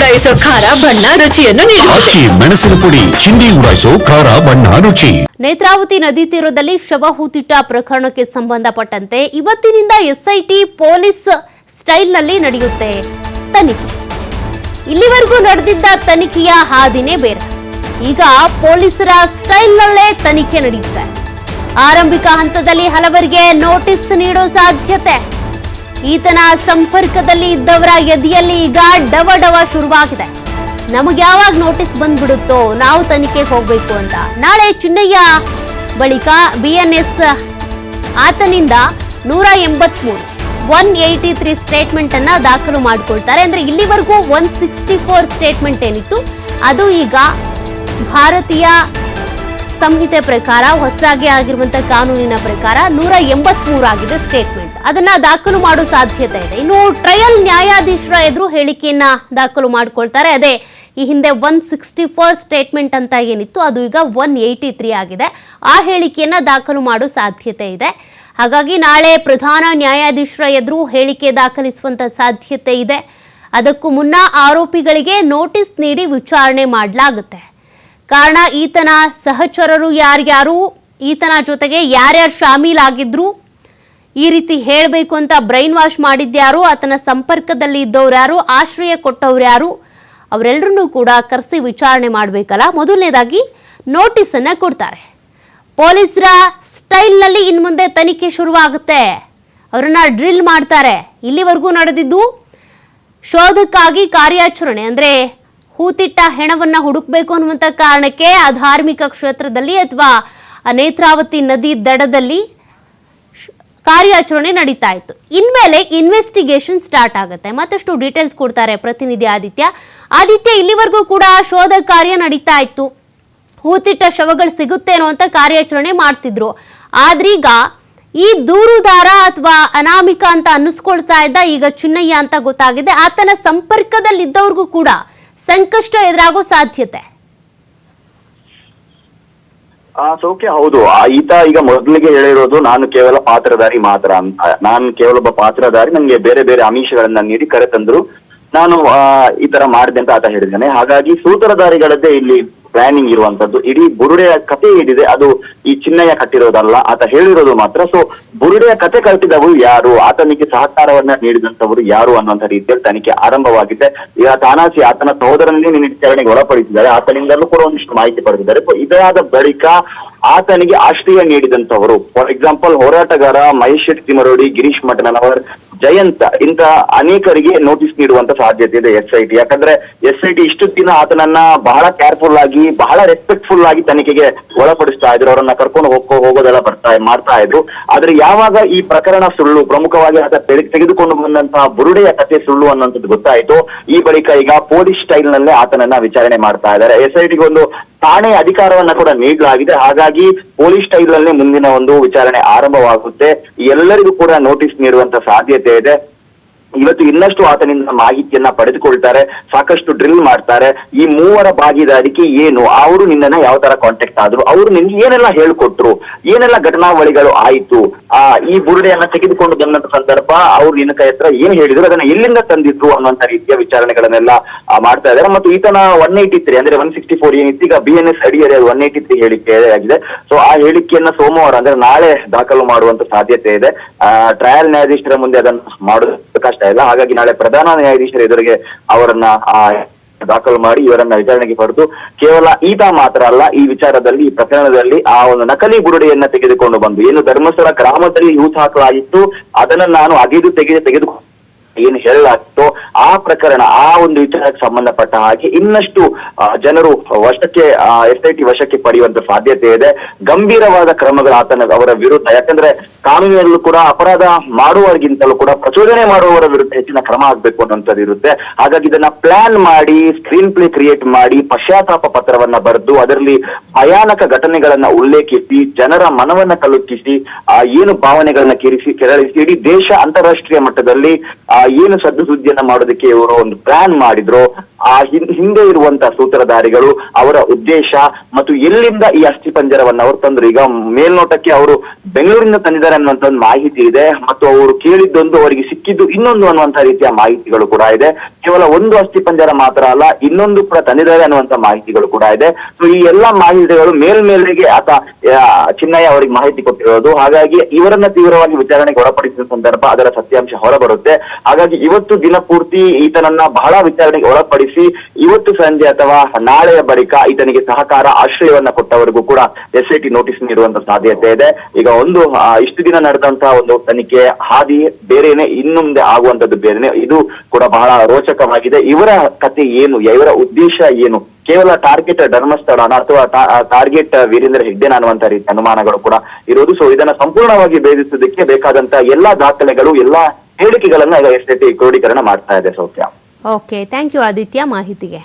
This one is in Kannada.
ಉಡಾಯಿಸೋ ಖಾರ ಬಣ್ಣ ರುಚಿಯನ್ನು ನೀಡುತ್ತದೆ ಮೆಣಸಿನ ಪುಡಿ ಚಿಂದಿ ಉಡಾಯಿಸೋ ಖಾರ ಬಣ್ಣ ರುಚಿ. ನೇತ್ರಾವತಿ ನದಿ ತೀರದಲ್ಲಿ ಶವ ಹೂತಿಟ್ಟ ಪ್ರಕರಣಕ್ಕೆ ಸಂಬಂಧಪಟ್ಟಂತೆ ಇವತ್ತಿನಿಂದ ಎಸ್ಐಟಿ ಪೊಲೀಸ್ ಸ್ಟೈಲ್ನಲ್ಲಿ ನಡೆಯುತ್ತೆ ತನಿಖೆ. ಇಲ್ಲಿವರೆಗೂ ನಡೆದಿದ್ದ ತನಿಖೆಯ ಹಾದಿನೇ ಬೇರೆ. ಈಗ ಪೊಲೀಸರ ಸ್ಟೈಲ್ನಲ್ಲೇ ತನಿಖೆ ನಡೆಯುತ್ತೆ. ಆರಂಭಿಕ ಹಂತದಲ್ಲಿ ಹಲವರಿಗೆ ನೋಟಿಸ್ ನೀಡೋ ಸಾಧ್ಯತೆ. ಈತನ ಸಂಪರ್ಕದಲ್ಲಿ ಇದ್ದವರ ಎದೆಯಲ್ಲಿ ಈಗ ಡವ ಡವ ಶುರುವಾಗಿದೆ. ನಮಗೆ ಯಾವಾಗ ನೋಟಿಸ್ ಬಂದ್ಬಿಡುತ್ತೋ ನಾವು ತನಿಖೆಗೆ ಹೋಗ್ಬೇಕು ಅಂತ. ನಾಳೆ ಚುನ್ನಯ್ಯ ಬಳಿಕ ಬಿ ಎನ್ ಎಸ್ ಆತನಿಂದ ನೂರ ಎಂಬತ್ಮೂರು ಒನ್ ಏಯ್ಟಿ ತ್ರೀ ಸ್ಟೇಟ್ಮೆಂಟ್ ಅನ್ನ ದಾಖಲು ಮಾಡಿಕೊಳ್ತಾರೆ. ಅಂದ್ರೆ ಇಲ್ಲಿವರೆಗೂ ಒನ್ ಸಿಕ್ಸ್ಟಿ ಫೋರ್ ಸ್ಟೇಟ್ಮೆಂಟ್ ಏನಿತ್ತು, ಅದು ಈಗ ಭಾರತೀಯ ಸಂಹಿತೆ ಪ್ರಕಾರ ಹೊಸದಾಗಿ ಆಗಿರುವಂತಹ ಕಾನೂನಿನ ಪ್ರಕಾರ ನೂರ ಎಂಬತ್ಮೂರು ಆಗಿದೆ ಸ್ಟೇಟ್ಮೆಂಟ್ ಅದನ್ನ ದಾಖಲು ಮಾಡೋ ಸಾಧ್ಯತೆ ಇದೆ. ಇನ್ನು ಟ್ರಯಲ್ ನ್ಯಾಯಾಧೀಶರ ಎದುರು ಹೇಳಿಕೆಯನ್ನ ದಾಖಲು ಮಾಡ್ಕೊಳ್ತಾರೆ. ಅದೇ, ಈ ಹಿಂದೆ ಒನ್ ಸಿಕ್ಸ್ಟಿ ಫೋರ್ ಸ್ಟೇಟ್ಮೆಂಟ್ ಅಂತ ಏನಿತ್ತು, ಅದು ಈಗ ಒನ್ ಏಯ್ಟಿ ತ್ರೀ ಆಗಿದೆ. ಆ ಹೇಳಿಕೆಯನ್ನ ದಾಖಲು ಮಾಡೋ ಸಾಧ್ಯತೆ ಇದೆ. ಹಾಗಾಗಿ ನಾಳೆ ಪ್ರಧಾನ ನ್ಯಾಯಾಧೀಶರ ಎದುರು ಹೇಳಿಕೆ ದಾಖಲಿಸುವಂತ ಸಾಧ್ಯತೆ ಇದೆ. ಅದಕ್ಕೂ ಮುನ್ನ ಆರೋಪಿಗಳಿಗೆ ನೋಟಿಸ್ ನೀಡಿ ವಿಚಾರಣೆ ಮಾಡಲಾಗುತ್ತೆ. ಕಾರಣ, ಈತನ ಸಹಚರರು ಯಾರ್ಯಾರು, ಈತನ ಜೊತೆಗೆ ಯಾರ್ಯಾರು ಶಾಮೀಲಾಗಿದ್ರು ಈ ರೀತಿ ಹೇಳಬೇಕು ಅಂತ ಬ್ರೈನ್ ವಾಶ್ ಮಾಡಿದ್ಯಾರು ಆತನ ಸಂಪರ್ಕದಲ್ಲಿ ಇದ್ದವ್ರು ಯಾರು? ಆಶ್ರಯ ಕೊಟ್ಟವ್ರು ಯಾರು? ಅವರೆಲ್ಲರನ್ನೂ ಕೂಡ ಕರೆಸಿ ವಿಚಾರಣೆ ಮಾಡಬೇಕಲ್ಲ? ಮೊದಲನೇದಾಗಿ ನೋಟಿಸನ್ನು ಕೊಡ್ತಾರೆ. ಪೊಲೀಸರ ಸ್ಟೈಲ್ನಲ್ಲಿ ಇನ್ನು ಮುಂದೆ ತನಿಖೆ ಶುರುವಾಗುತ್ತೆ. ಅವರನ್ನ ಡ್ರಿಲ್ ಮಾಡ್ತಾರೆ. ಇಲ್ಲಿವರೆಗೂ ನಡೆದಿದ್ದು ಶೋಧಕ್ಕಾಗಿ ಕಾರ್ಯಾಚರಣೆ. ಅಂದ್ರೆ ಹೂತಿಟ್ಟ ಹೆಣವನ್ನ ಹುಡುಕಬೇಕು ಅನ್ನುವಂಥ ಕಾರಣಕ್ಕೆ ಆ ಧಾರ್ಮಿಕ ಕ್ಷೇತ್ರದಲ್ಲಿ ಅಥವಾ ನೇತ್ರಾವತಿ ನದಿ ದಡದಲ್ಲಿ ಕಾರ್ಯಾಚರಣೆ ನಡೀತಾ ಇತ್ತು. ಇನ್ಮೇಲೆ ಇನ್ವೆಸ್ಟಿಗೇಷನ್ ಸ್ಟಾರ್ಟ್ ಆಗುತ್ತೆ. ಮತ್ತಷ್ಟು ಡೀಟೇಲ್ಸ್ ಕೊಡ್ತಾರೆ ಪ್ರತಿನಿಧಿ ಆದಿತ್ಯ. ಆದಿತ್ಯ ಇಲ್ಲಿವರೆಗೂ ಕೂಡ ಶೋಧ ಕಾರ್ಯ ನಡೀತಾ ಇತ್ತು. ಹೂತಿಟ್ಟ ಶವಗಳು ಸಿಗುತ್ತೇನೋ ಅಂತ ಕಾರ್ಯಾಚರಣೆ ಮಾಡ್ತಿದ್ರು. ಆದ್ರೀಗ ಈ ದೂರುದಾರ ಅಥವಾ ಅನಾಮಿಕ ಅಂತ ಅನ್ನಿಸ್ಕೊಳ್ತಾ ಇದ್ದ ಈಗ ಚಿನ್ನಯ್ಯ ಅಂತ ಗೊತ್ತಾಗಿದೆ. ಆತನ ಸಂಪರ್ಕದಲ್ಲಿದ್ದವ್ರಿಗೂ ಕೂಡ ಸಂಕಷ್ಟ ಎದುರಾಗೋ ಸಾಧ್ಯತೆ. ಆ ಸೌಖ್ಯ ಹೌದು. ಆ, ಈತ ಈಗ ಮೊದಲಿಗೆ ಹೇಳಿರೋದು ನಾನು ಕೇವಲ ಪಾತ್ರಧಾರಿ ಮಾತ್ರ ಅಂತ. ನಾನು ಕೇವಲ ಒಬ್ಬ ಪಾತ್ರಧಾರಿ, ನಂಗೆ ಬೇರೆ ಬೇರೆ ಅಮಿಷಗಳನ್ನ ನೀಡಿ ಕರೆತಂದ್ರು ನಾನು ಈ ತರ ಮಾಡಿದೆ ಅಂತ ಆತ ಹೇಳಿದ್ದಾನೆ. ಹಾಗಾಗಿ ಸೂತ್ರಧಾರಿಗಳದ್ದೇ ಇಲ್ಲಿ ಪ್ಲಾನಿಂಗ್ ಇರುವಂತದ್ದು. ಇಡೀ ಬುರುಡೆಯ ಕತೆ ಏನಿದೆ, ಅದು ಈ ಚಿನ್ನಯ್ಯ ಕಟ್ಟಿರೋದಲ್ಲ, ಆತ ಹೇಳಿರೋದು ಮಾತ್ರ. ಸೊ ಬುರುಡೆಯ ಕತೆ ಕಟ್ಟಿದವರು ಯಾರು? ಆತನಿಗೆ ಸಹಕಾರವನ್ನ ನೀಡಿದಂತವರು ಯಾರು ಅನ್ನುವಂತ ರೀತಿಯಲ್ಲಿ ತನಿಖೆ ಆರಂಭವಾಗಿದೆ. ಈಗ ತಾನಾಸಿ ಆತನ ಸಹೋದರನಲ್ಲಿ ನಿನ್ನ ವಿಚಾರಣೆಗೆ ಒಳಪಡಿಸಿದ್ದಾರೆ. ಆತನಿಂದಲೂ ಕೂಡ ಒಂದಿಷ್ಟು ಮಾಹಿತಿ ಪಡೆದಿದ್ದಾರೆ. ಇದಾದ ಬಳಿಕ ಆತನಿಗೆ ಆಶ್ರಯ ನೀಡಿದಂತವರು ಫಾರ್ ಎಕ್ಸಾಂಪಲ್ ಹೋರಾಟಗಾರ ಮಹೇಶ್ ಶೆಟ್ಟಿ ತಿಮರೋಡಿ ಗಿರೀಶ್ ಮಠನವರ್ ಜಯಂತ ಇಂತ ಅನೇಕರಿಗೆ ನೋಟಿಸ್ ನೀಡುವಂತ ಸಾಧ್ಯತೆ ಇದೆ ಎಸ್ ಐ ಟಿ ಯಾಕಂದ್ರೆ ಎಸ್ ಐ ಟಿ ಇಷ್ಟು ದಿನ ಆತನನ್ನ ಬಹಳ ಕೇರ್ಫುಲ್ ಆಗಿ, ಬಹಳ ರೆಸ್ಪೆಕ್ಟ್ಫುಲ್ ಆಗಿ ತನಿಖೆಗೆ ಒಳಪಡಿಸ್ತಾ ಇದ್ರು. ಅವರನ್ನ ಕರ್ಕೊಂಡು ಹೋಗೋ ಹೋಗೋದೆಲ್ಲ ಬರ್ತಾ, ಮಾಡ್ತಾ ಇದ್ರು. ಆದ್ರೆ ಯಾವಾಗ ಈ ಪ್ರಕರಣ ಸುಳ್ಳು, ಪ್ರಮುಖವಾಗಿ ಆತ ತೆಗೆ- ತೆಗೆದುಕೊಂಡು ಬಂದಂತಹ ಬುರುಡೆಯ ಕತೆ ಸುಳ್ಳು ಅನ್ನುವಂಥದ್ದು ಗೊತ್ತಾಯ್ತು. ಈ ಬಳಿಕ ಈಗ ಪೊಲೀಸ್ ಸ್ಟೈಲ್ ನಲ್ಲೇ ಆತನನ್ನ ವಿಚಾರಣೆ ಮಾಡ್ತಾ ಇದ್ದಾರೆ. ಎಸ್ ಐ ಒಂದು ಠಾಣೆ ಅಧಿಕಾರವನ್ನ ಕೂಡ ನೀಡಲಾಗಿದೆ. ಹಾಗಾಗಿ ಪೊಲೀಸ್ ಸ್ಟೈಲ್ ಮುಂದಿನ ಒಂದು ವಿಚಾರಣೆ ಆರಂಭವಾಗುತ್ತೆ. ಎಲ್ಲರಿಗೂ ಕೂಡ ನೋಟಿಸ್ ನೀಡುವಂತ ಸಾಧ್ಯತೆ ಇದೆ. ಇವತ್ತು ಇನ್ನಷ್ಟು ಆತನಿಂದ ಮಾಹಿತಿಯನ್ನ ಪಡೆದುಕೊಳ್ತಾರೆ, ಸಾಕಷ್ಟು ಡ್ರಿಲ್ ಮಾಡ್ತಾರೆ. ಈ ಮೂವರ ಭಾಗಿದಾರಿಕೆ ಏನು? ಅವರು ನಿನ್ನನ್ನ ಯಾವ ತರ ಕಾಂಟ್ಯಾಕ್ಟ್ ಆದ್ರು? ಅವರು ನಿನ್ಗೆ ಏನೆಲ್ಲ ಹೇಳ್ಕೊಟ್ರು? ಏನೆಲ್ಲ ಘಟನಾವಳಿಗಳು ಆಯ್ತು? ಆ, ಈ ಬುರುಡೆಯನ್ನ ತೆಗೆದುಕೊಂಡು ಬಂದಂತ ಸಂದರ್ಭ ಅವ್ರು ನಿನ್ನ ಕೈ ಹತ್ರ ಏನ್ ಹೇಳಿದ್ರು? ಅದನ್ನ ಎಲ್ಲಿಂದ ತಂದಿದ್ರು ಅನ್ನುವಂತ ರೀತಿಯ ವಿಚಾರಣೆಗಳನ್ನೆಲ್ಲ ಮಾಡ್ತಾ ಇದ್ದಾರೆ. ಮತ್ತು ಈತನ ಒನ್ ಏಯ್ಟಿ ತ್ರೀ ಅಂದ್ರೆ ಒನ್ ಸಿಕ್ಸ್ಟಿ ಫೋರ್ ಏನಿತ್ತು, ಈಗ ಬಿ ಎನ್ ಎಸ್ ಅಡಿಯಲ್ಲಿ ಒನ್ ಏಯ್ಟಿ ತ್ರೀ ಹೇಳಿಕೆ ಆಗಿದೆ. ಸೊ ಆ ಹೇಳಿಕೆಯನ್ನ ಸೋಮವಾರ, ಅಂದ್ರೆ ನಾಳೆ ದಾಖಲು ಮಾಡುವಂತ ಸಾಧ್ಯತೆ ಇದೆ. ಟ್ರಯಲ್ ನ್ಯಾಯಾಧೀಶರ ಮುಂದೆ ಅದನ್ನ ಮಾಡೋದು ಕಷ್ಟ ಇಲ್ಲ. ಹಾಗಾಗಿ ನಾಳೆ ಪ್ರಧಾನ ನ್ಯಾಯಾಧೀಶರ ಎದುರಿಗೆ ಅವರನ್ನ ಆ, ದಾಖಲು ಮಾಡಿ ಇವರನ್ನ ವಿಚಾರಣೆಗೆ ಪಡೆದು ಕೇವಲ ಈತ ಮಾತ್ರ ಅಲ್ಲ ಈ ವಿಚಾರದಲ್ಲಿ ಈ ಪ್ರಕರಣದಲ್ಲಿ ಆ ಒಂದು ನಕಲಿ ಬುರುಡೆಯನ್ನ ತೆಗೆದುಕೊಂಡು ಬಂದು ಏನು ಧರ್ಮಸ್ಥಳ ಗ್ರಾಮದಲ್ಲಿ ಯೂತ್ ಹಾಕಲಾಗಿತ್ತು ಅದನ್ನ ನಾನು ಅಗೆದು ತೆಗೆದು ತೆಗೆದುಕೊಂಡು ಏನು ಹೇಳಲಾಗ್ತೋ ಆ ಪ್ರಕರಣ, ಆ ಒಂದು ವಿಚಾರಕ್ಕೆ ಸಂಬಂಧಪಟ್ಟ ಹಾಗೆ ಇನ್ನಷ್ಟು ಜನರು ವಶಕ್ಕೆ ಎಸ್ ಐ ಟಿ ವಶಕ್ಕೆ ಪಡೆಯುವಂತ ಸಾಧ್ಯತೆ ಇದೆ. ಗಂಭೀರವಾದ ಕ್ರಮಗಳು ಆತನ, ಅವರ ವಿರುದ್ಧ. ಯಾಕಂದ್ರೆ ಕಾನೂನಿನಲ್ಲೂ ಕೂಡ ಅಪರಾಧ ಮಾಡುವವರಿಗಿಂತಲೂ ಕೂಡ, ಪ್ರಚೋದನೆ ಮಾಡುವವರ ವಿರುದ್ಧ ಹೆಚ್ಚಿನ ಕ್ರಮ ಆಗ್ಬೇಕು ಅನ್ನೋಂಥದ್ದು ಇರುತ್ತೆ. ಹಾಗಾಗಿ ಇದನ್ನ ಪ್ಲಾನ್ ಮಾಡಿ ಸ್ಕ್ರೀನ್ ಪ್ಲೇ ಕ್ರಿಯೇಟ್ ಮಾಡಿ, ಪಶ್ಚಾತ್ತಾಪ ಪತ್ರವನ್ನ ಬರೆದು, ಅದರಲ್ಲಿ ಭಯಾನಕ ಘಟನೆಗಳನ್ನ ಉಲ್ಲೇಖಿಸಿ, ಜನರ ಮನವನ್ನ ಆ, ಏನು ಭಾವನೆಗಳನ್ನ ಕೆರಿಸಿ ಕೆರಳಿಸಿ, ಇಡೀ ದೇಶ ಅಂತಾರಾಷ್ಟ್ರೀಯ ಮಟ್ಟದಲ್ಲಿ ಏನು ಸದ್ದು ಸುದ್ದಿಯನ್ನ ಮಾಡೋದಕ್ಕೆ ಇವರು ಒಂದು ಪ್ಲಾನ್ ಮಾಡಿದ್ರು. ಆ ಹಿಂದೆ ಇರುವಂತ ಸೂತ್ರಧಾರಿಗಳು, ಅವರ ಉದ್ದೇಶ ಮತ್ತು ಎಲ್ಲಿಂದ ಈ ಅಸ್ಥಿ ಪಂಜರವನ್ನು ಅವರು ತಂದ್ರು. ಈಗ ಮೇಲ್ನೋಟಕ್ಕೆ ಅವರು ಬೆಂಗಳೂರಿಂದ ತಂದಿದ್ದಾರೆ ಅನ್ನುವಂತ ಒಂದು ಮಾಹಿತಿ ಇದೆ ಮತ್ತು ಅವರು ಕೇಳಿದ್ದೊಂದು ಅವರಿಗೆ ಸಿಕ್ಕಿದ್ದು ಇನ್ನೊಂದು ಅನ್ನುವಂತ ರೀತಿಯ ಮಾಹಿತಿಗಳು ಕೂಡ ಇದೆ. ಕೇವಲ ಒಂದು ಅಸ್ಥಿ ಪಂಜರ ಮಾತ್ರ ಅಲ್ಲ, ಇನ್ನೊಂದು ಕೂಡ ತಂದಿದ್ದಾರೆ ಅನ್ನುವಂತ ಮಾಹಿತಿಗಳು ಕೂಡ ಇದೆ. ಸೊ ಈ ಎಲ್ಲಾ ಮಾಹಿತಿಗಳು ಮೇಲ್ಮೇಲೆಗೆ ಆತ ಚಿನ್ನಯ್ಯ ಅವರಿಗೆ ಮಾಹಿತಿ ಕೊಟ್ಟಿರೋದು. ಹಾಗಾಗಿ ಇವರನ್ನ ತೀವ್ರವಾಗಿ ವಿಚಾರಣೆಗೆ ಒಳಪಡಿಸಿದ ಸಂದರ್ಭ ಅದರ ಸತ್ಯಾಂಶ ಹೊರಬರುತ್ತೆ. ಹಾಗಾಗಿ ಇವತ್ತು ದಿನ ಪೂರ್ತಿ ಈತನನ್ನ ಬಹಳ ವಿಚಾರಣೆಗೆ ಒಳಪಡಿಸಿ ಇವತ್ತು ಸಂಜೆ ಅಥವಾ ನಾಳೆಯ ಬಳಿಕ ಈತನಿಗೆ ಸಹಕಾರ ಆಶ್ರಯವನ್ನ ಕೊಟ್ಟವರಿಗೂ ಕೂಡ ಎಸ್ ನೋಟಿಸ್ ನೀಡುವಂತ ಸಾಧ್ಯತೆ ಇದೆ. ಈಗ ಒಂದು ಇಷ್ಟು ದಿನ ನಡೆದಂತಹ ಒಂದು ತನಿಖೆ ಹಾದಿ ಬೇರೆನೆ ಇನ್ನೊಂದೆ ಆಗುವಂತದ್ದು ಬೇರೆನೆ, ಇದು ಕೂಡ ಬಹಳ ರೋಚಕವಾಗಿದೆ. ಇವರ ಕತೆ ಏನು? ಇವರ ಉದ್ದೇಶ ಏನು? ಕೇವಲ ಟಾರ್ಗೆಟ್ ಧರ್ಮಸ್ಥಳನ ಅಥವಾ ಟಾರ್ಗೆಟ್ ವೀರೇಂದ್ರ ಹೆಗ್ಡೆನ ಅನ್ನುವಂತ ರೀತಿ ಅನುಮಾನಗಳು ಕೂಡ ಇರೋದು. ಸೊ ಇದನ್ನ ಸಂಪೂರ್ಣವಾಗಿ ಭೇದಿಸೋದಕ್ಕೆ ಬೇಕಾದಂತ ಎಲ್ಲಾ ದಾಖಲೆಗಳು, ಎಲ್ಲಾ ಹೇಳಿಕೆಗಳನ್ನ ಈಗ ಎಸ್ ಕ್ರೋಢೀಕರಣ ಮಾಡ್ತಾ ಇದೆ ಸೌಖ್ಯ. ಓಕೆ ಥ್ಯಾಂಕ್ ಯು ಆದಿತ್ಯ ಮಾಹಿತಿಗೆ